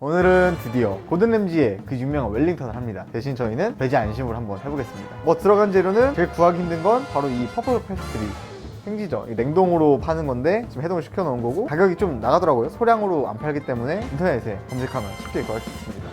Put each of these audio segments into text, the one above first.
오늘은 드디어 고든램지의 그 유명한 웰링턴을 합니다. 대신 저희는 배지 안심으로 한번 해보겠습니다. 뭐 들어간 재료는 제일 구하기 힘든 건 바로 이 퍼플 페스트리 생지죠. 이 냉동으로 파는 건데 지금 해동을 시켜 놓은 거고 가격이 좀 나가더라고요. 소량으로 안 팔기 때문에 인터넷에 검색하면 쉽게 구할 수 있습니다.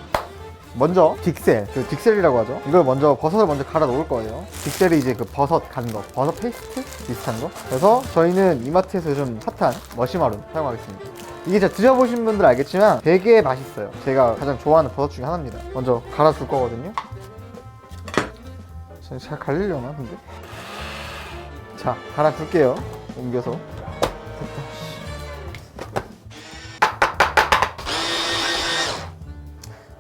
먼저 딕셀, 그 딕셀이라고 하죠. 이걸 먼저 버섯을 먼저 갈아 놓을 거예요. 딕셀이 이제 그 버섯 간 거, 버섯 페이스트 비슷한 거. 그래서 저희는 이마트에서 요즘 핫한 머시마룬 사용하겠습니다. 이게 진짜 드셔보신 분들 알겠지만 되게 맛있어요. 제가 가장 좋아하는 버섯 중에 하나입니다. 먼저 갈아줄 거거든요. 자, 잘 갈리려나 근데? 자, 갈아줄게요. 옮겨서.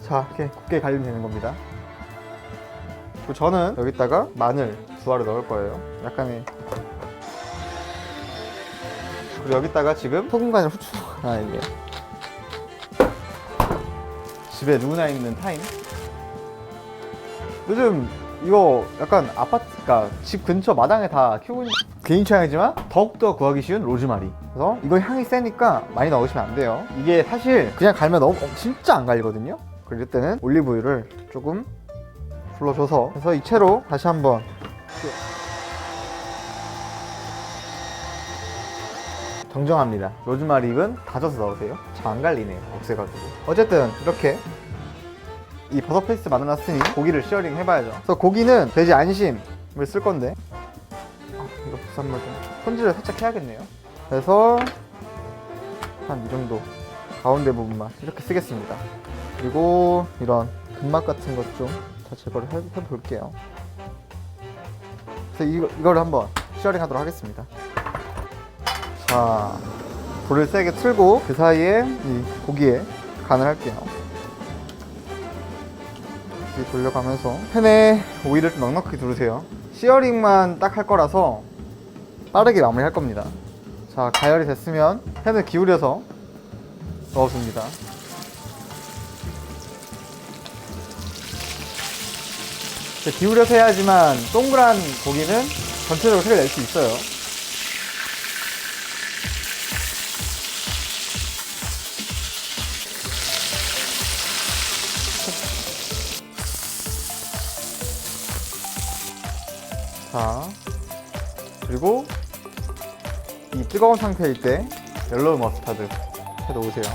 자, 이렇게 곱게 갈리면 되는 겁니다. 그리고 저는 여기다가 마늘 두 알을 넣을 거예요. 약간의 그리고 여기다가 지금 소금 간을 후추 아 이게. 집에 누구나 있는 타임. 요즘 이거 약간 아파트가 집 근처 마당에 다 키우고 있는 개인 취향이지만 더욱더 구하기 쉬운 로즈마리. 그래서 이거 향이 세니까 많이 넣으시면 안 돼요. 이게 사실 그냥 갈면 너무 어, 진짜 안 갈리거든요? 그럴 때는 올리브유를 조금 불러줘서 그래서 이 채로 다시 한번 정정합니다 로즈마리는 다져서 넣으세요 잘 안 갈리네요 없애가지고 어쨌든 이렇게 이 버섯 페이스트 만들어놨으니 고기를 시어링 해봐야죠. 그래서 고기는 돼지 안심을 쓸 건데 아, 이거 부산물 좀 손질을 살짝 해야겠네요. 그래서 한 이 정도 가운데 부분만 이렇게 쓰겠습니다. 그리고 이런 근막 같은 것 좀 다 제거를 해, 해볼게요. 그래서 이거, 이걸 한번 시어링 하도록 하겠습니다. 자, 불을 세게 틀고 그 사이에 이 고기에 간을 할게요. 이렇게 돌려가면서 팬에 오일을 좀 넉넉히 두르세요. 시어링만 딱 할 거라서 빠르게 마무리 할 겁니다. 자 가열이 됐으면 팬을 기울여서 넣어줍니다. 자, 기울여서 해야지만 동그란 고기는 전체적으로 색을 낼 수 있어요 자 그리고 이 뜨거운 상태일 때 옐로우 머스타드 해 놓으세요.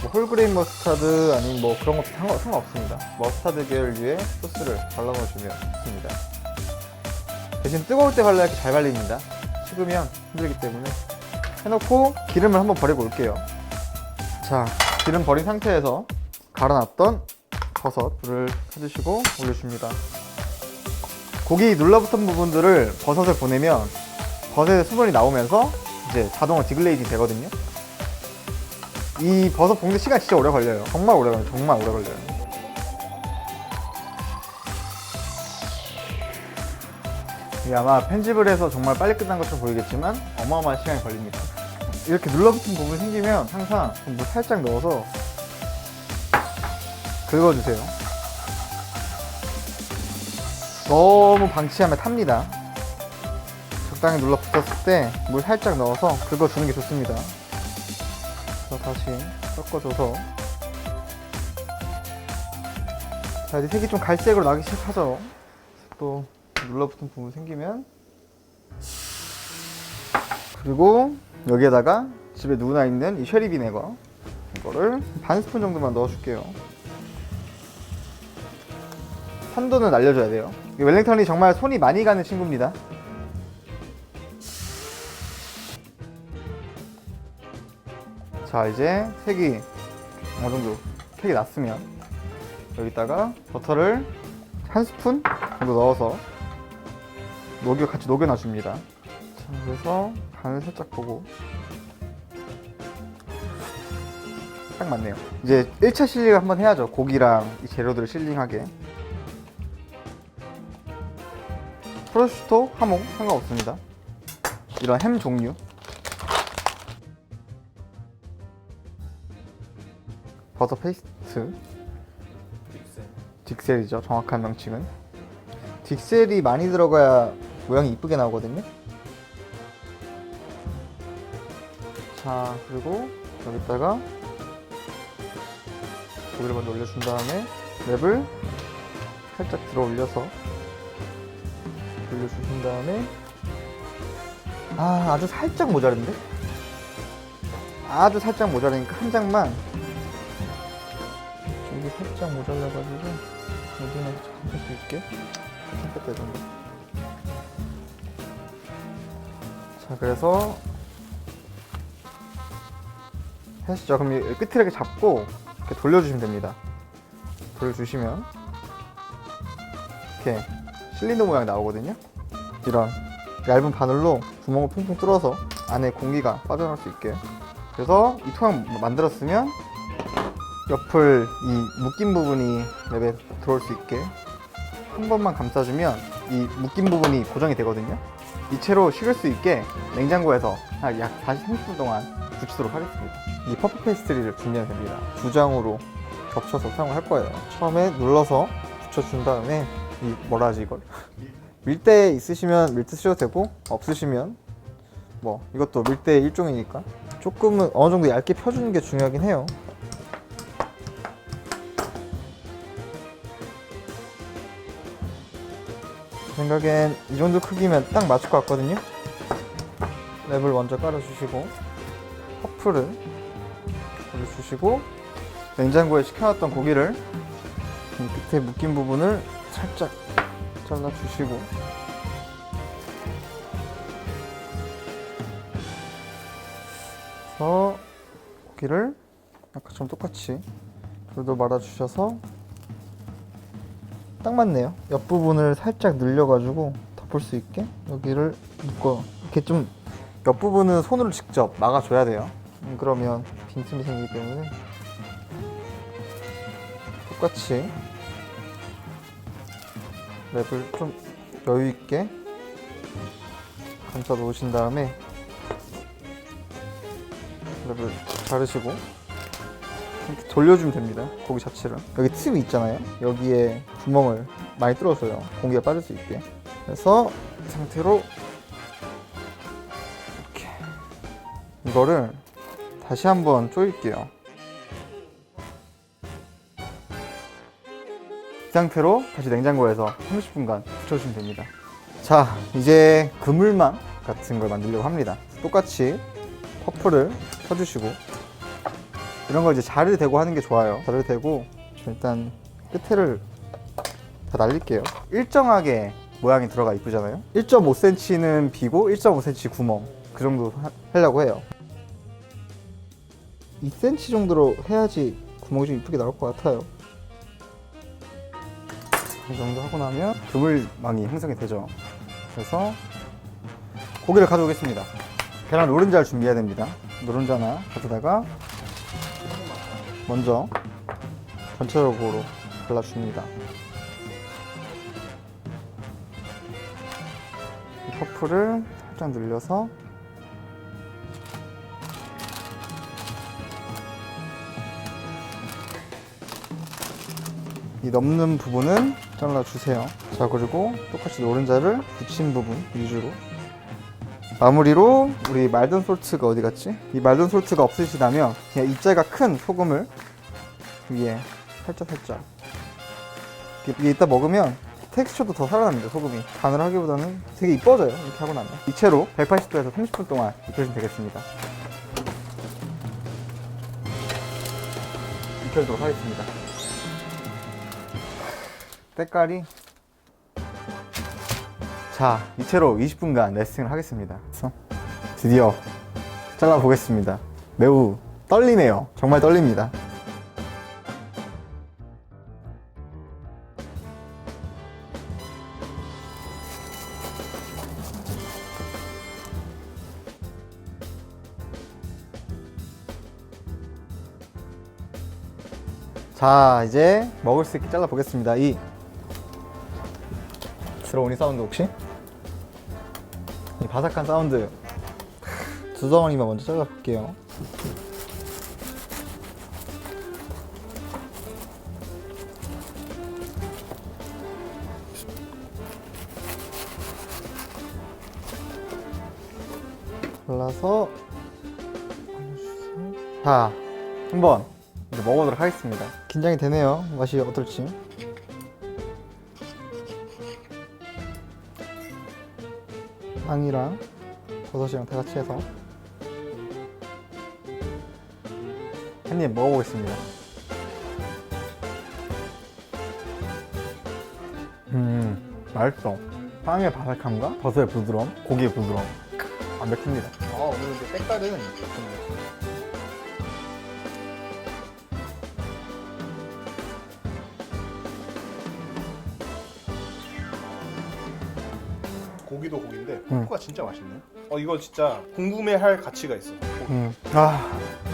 뭐 홀그레인 머스타드 아니면 뭐 그런 것도 상관, 상관없습니다. 머스타드 계열류의 소스를 발라놓으시면 좋습니다. 대신 뜨거울 때 발라야 잘 발립니다. 식으면 힘들기 때문에. 해놓고 기름을 한번 버리고 올게요. 자 기름 버린 상태에서 갈아놨던 버섯 불을 켜주시고 올려줍니다 고기 눌러붙은 부분들을 버섯을 보내면 버섯의 수분이 나오면서 이제 자동으로 디글레이징 되거든요. 이 버섯 볶는 시간 진짜 오래 걸려요. 정말 오래 걸려요. 정말 오래 걸려요. 이게 아마 편집을 해서 정말 빨리 끝난 것처럼 보이겠지만 어마어마한 시간이 걸립니다. 이렇게 눌러붙은 부분이 생기면 항상 물 살짝 넣어서 긁어주세요. 너무 방치하면 탑니다. 적당히 눌러 붙었을 때 물 살짝 넣어서 긁어주는 게 좋습니다. 다시 섞어줘서 자 이제 색이 좀 갈색으로 나기 시작하죠. 또 눌러붙은 부분 생기면 그리고 여기에다가 집에 누구나 있는 이 쉐리 비네거 이거를 반 스푼 정도만 넣어줄게요. 산도는 알려줘야 돼요. 이 웰링턴이 정말 손이 많이 가는 친구입니다. 자 이제 색이 어느 정도 색이 났으면 여기다가 버터를 한 스푼 정도 넣어서 녹여 같이 녹여놔 줍니다. 자 그래서 간을 살짝 보고 딱 맞네요. 이제 1차 실링을 한번 해야죠. 고기랑 이 재료들을 실링하게. 프로슈토, 하몽 상관없습니다. 이런 햄 종류. 버터 페이스트. 딕셀이죠. 정확한 명칭은. 딕셀이 많이 들어가야 모양이 이쁘게 나오거든요. 자, 그리고 여기다가 고기를 먼저 올려준 다음에 랩을 살짝 들어 올려서 올려주신 다음에 아 아주 살짝 모자른데? 아주 살짝 모자라니까 한 장만 여기 살짝 모자라가지고 여기만 할수 있게. 살짝 빼준다 자 그래서 하시죠. 그럼 이 끝을 이렇게 잡고 이렇게 돌려주시면 됩니다. 돌려주시면 이렇게 실린더 모양이 나오거든요 이런 얇은 바늘로 구멍을 퐁퐁 뚫어서 안에 공기가 빠져나올 수 있게. 그래서 이 토양 만들었으면 옆을 이 묶인 부분이 랩에 들어올 수 있게 한 번만 감싸주면 이 묶인 부분이 고정이 되거든요. 이 채로 식을 수 있게 냉장고에서 한약 40분 동안 굳히도록 하겠습니다. 이 퍼프 페이스트리를 준비하면 됩니다. 두 장으로 겹쳐서 사용을 할 거예요. 처음에 눌러서 붙여준 다음에 이 뭐라 하지 이걸 밀대 있으시면 밀대 쓰셔도 되고 없으시면 뭐 이것도 밀대 일종이니까 조금은 어느 정도 얇게 펴주는 게 중요하긴 해요. 제 생각엔 이 정도 크기면 딱 맞을 것 같거든요. 랩을 먼저 깔아주시고 퍼프를 올려주시고 냉장고에 식혀놨던 고기를 이 끝에 묶인 부분을 살짝 잘라 주시고. 그래서 고기를 아까처럼 똑같이 돌돌 말아 주셔서 딱 맞네요. 옆 부분을 살짝 늘려가지고 덮을 수 있게 여기를 묶어 이렇게 좀 옆 부분은 손으로 직접 막아줘야 돼요. 음, 그러면 빈틈이 생기기 때문에 똑같이 랩을 좀 여유 있게 감싸 놓으신 다음에 랩을 자르시고 이렇게 돌려주면 됩니다 고기 자체를. 여기 틈이 있잖아요. 여기에 구멍을 많이 뚫어줘요. 공기가 빠질 수 있게. 그래서 이 상태로 이렇게. 이거를 다시 한번 조일게요 이 상태로 다시 냉장고에서 30분간 붙여주시면 됩니다. 자, 이제 그물망 같은 걸 만들려고 합니다. 똑같이 퍼프를 펴주시고 이런 걸 이제 자를 대고 하는 게 좋아요. 자를 대고 일단 끝에를 다 날릴게요. 일정하게 모양이 들어가 이쁘잖아요. 1.5cm는 비고 1.5cm 구멍 그 정도 하- 하려고 해요. 2cm 정도로 해야지 구멍이 좀 이쁘게 나올 것 같아요. 이 정도 하고 나면 그물망이 형성이 되죠. 그래서 고기를 가져오겠습니다. 계란 노른자를 준비해야 됩니다. 노른자나 가져다가 먼저 전체적으로 발라줍니다. 이 퍼프를 살짝 늘려서 이 넘는 부분은 잘라주세요. 자 그리고 똑같이 노른자를 붙인 부분 위주로. 마무리로 우리 말든 솔트가 어디 갔지? 이 말든 솔트가 없으시다면 그냥 입자가 큰 소금을 위에 살짝 살짝. 이게, 이게 이따 먹으면 텍스처도 더 살아납니다 소금이. 간을 하기보다는 되게 이뻐져요 이렇게 하고 나면. 이 채로 180도에서 30분 동안 익혀주면 되겠습니다. 익혀주도록 하겠습니다 때깔이 자, 이 채로 20분간 레슨을 하겠습니다. 그래서 드디어 잘라보겠습니다. 매우 떨리네요. 정말 떨립니다. 자, 이제 먹을 수 있게 잘라보겠습니다. 이 들어오니 사운드 혹시? 이 바삭한 사운드 두 덩어리만 먼저 잘라볼게요 잘라서 자 한번 먹어보도록 하겠습니다. 긴장이 되네요. 맛이 어떨지. 빵이랑 버섯이랑 다 같이 해서 한 입 먹어보겠습니다. 음, 맛있어. 빵의 바삭함과 버섯의 부드러움, 고기의 부드러움. 완벽합니다. 아, 오늘 그 색깔은 고기도 고기인데 음. 포크가 진짜 맛있네. 어 이거 진짜 궁금해할 가치가 있어. 음. 아,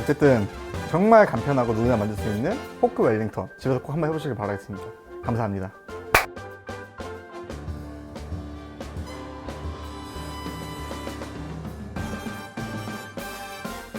어쨌든 정말 간편하고 누구나 만들 수 있는 포크 웰링턴 집에서 꼭 한번 해보시길 바라겠습니다. 감사합니다.